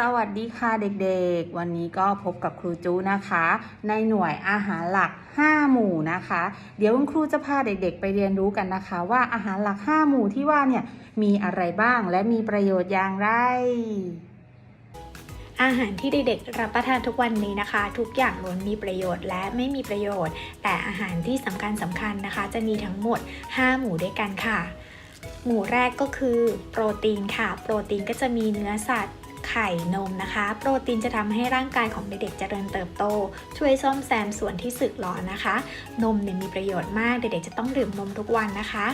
สวัสดีค่ะเด็กๆ วันนี้ก็พบกับครูจูนะคะ ในหน่วยอาหารหลัก 5 หมู่นะคะ เดี๋ยวคุณครูจะพาเด็กๆ ไปเรียนรู้กันนะคะ ว่าอาหารหลัก 5 หมู่ที่ว่าเนี่ยมีอะไรบ้างและมีประโยชน์อย่างไร อาหารที่เด็กๆรับประทานทุกวันนี้นะคะ ทุกอย่างล้วนมีประโยชน์และไม่มีประโยชน์ แต่อาหารที่สำคัญสำคัญนะคะ จะมีทั้งหมด 5 หมู่ด้วยกันค่ะ หมู่แรกก็คือ โปรตีนค่ะ โปรตีนก็จะมีเนื้อสัตว์ ไข่นมนะคะ โปรตีนจะทำให้ร่างกายของเด็กๆเจริญเติบโต ช่วยซ่อมแซมส่วนที่สึกหรอนะคะ นมเนี่ยมีประโยชน์มากเด็กๆจะต้องดื่มนมทุกวันนะคะ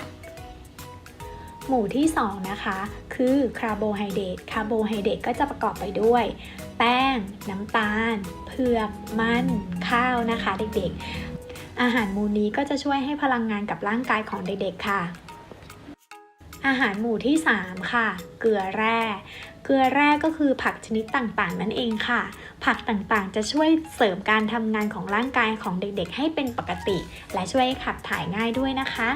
หมู่ที่ 2 นะคะ คือคาร์โบไฮเดรตคาร์โบไฮเดรตก็จะประกอบไปด้วย แป้ง น้ำตาล เผือก มัน ข้าวนะคะ เด็กๆ อาหารหมู่นี้ก็จะช่วยให้พลังงานกับร่างกายของเด็กๆค่ะ อาหารหมู่ที่ 3 ค่ะ เกลือแร่ ลือแร่ก็คือผักชนิดต่างๆ นั่นเองค่ะ ผักต่างๆ จะช่วยเสริมการทำงานของร่างกายของเด็กๆ ให้เป็นปกติ และช่วยขับถ่ายง่ายด้วยนะคะ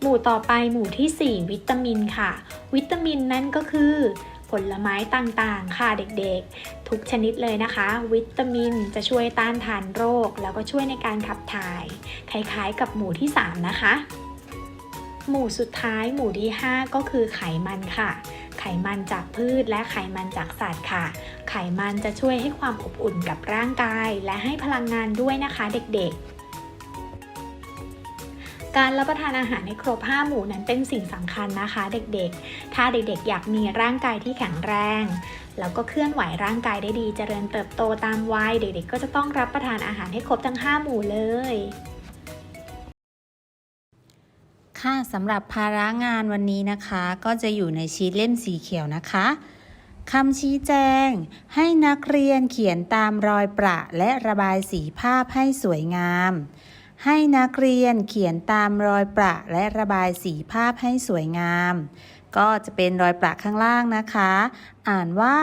หมู่ต่อไปหมู่ทีสี่4 วิตามินค่ะ วิตามินนั่นก็คือผลไม้ต่างๆ ค่ะเด็กๆ ทุกชนิดเลยนะคะ วิตามินจะช่วยต้านทานโรค แล้วก็ช่วยในการขับถ่าย คล้ายๆ กับหมู่ที่ 3 นะคะ หมู่สุดท้ายหมู่ที่ 5 ก็คือไขมันค่ะ ไขมันจากพืชและไขมันจากสัตว์ค่ะ ไขมันจะช่วยให้ความอบอุ่นกับร่างกาย และให้พลังงานด้วยนะคะเด็กๆการรับประทานอาหารในครบ 5 หมู่นั้นเป็นสิ่งสำคัญนะคะเด็กๆ ถ้าเด็กๆ อยากมีร่างกายที่แข็งแรง แล้วก็เคลื่อนไหวร่างกายได้ดีเจริญเติบโตตามวัยเด็กๆ ก็จะต้องรับประทานอาหารให้ครบทั้ง 5 หมู่เลย ค่ะสำหรับภาระงานวันนี้นะคะ ก็จะอยู่ในชีทเล่มสีเขียวนะคะคำชี้แจง ให้นักเรียนเขียนตามรอยประและระบายสีภาพให้สวยงาม ให้นักเรียนเขียนตามรอยประและระบายสีภาพให้สวยงาม ก็จะเป็นรอยประข้างล่างนะคะ อ่านว่า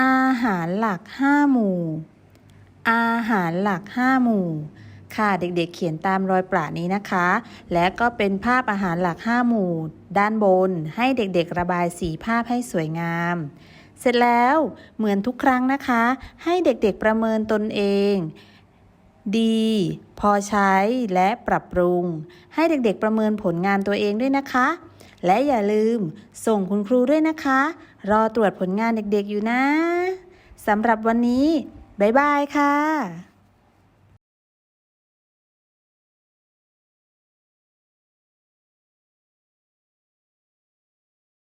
อาหารหลัก 5 หมู่ อาหารหลัก 5 หมู่ ค่ะเด็กๆเขียนตามรอยประนี้นะคะ และก็เป็นภาพอาหารหลัก 5 หมู่ ด้านบน ให้เด็กๆระบายสีภาพให้สวยงาม เสร็จแล้วเหมือนทุกครั้งนะคะ ให้เด็กๆประเมินตนเอง ดี พอใช้และปรับปรุง ให้เด็กๆประเมินผลงานตัวเองด้วยนะคะ และอย่าลืมส่งคุณครูด้วยนะคะ รอตรวจผลงานเด็กๆอยู่นะสำหรับวันนี้บ๊ายบายค่ะ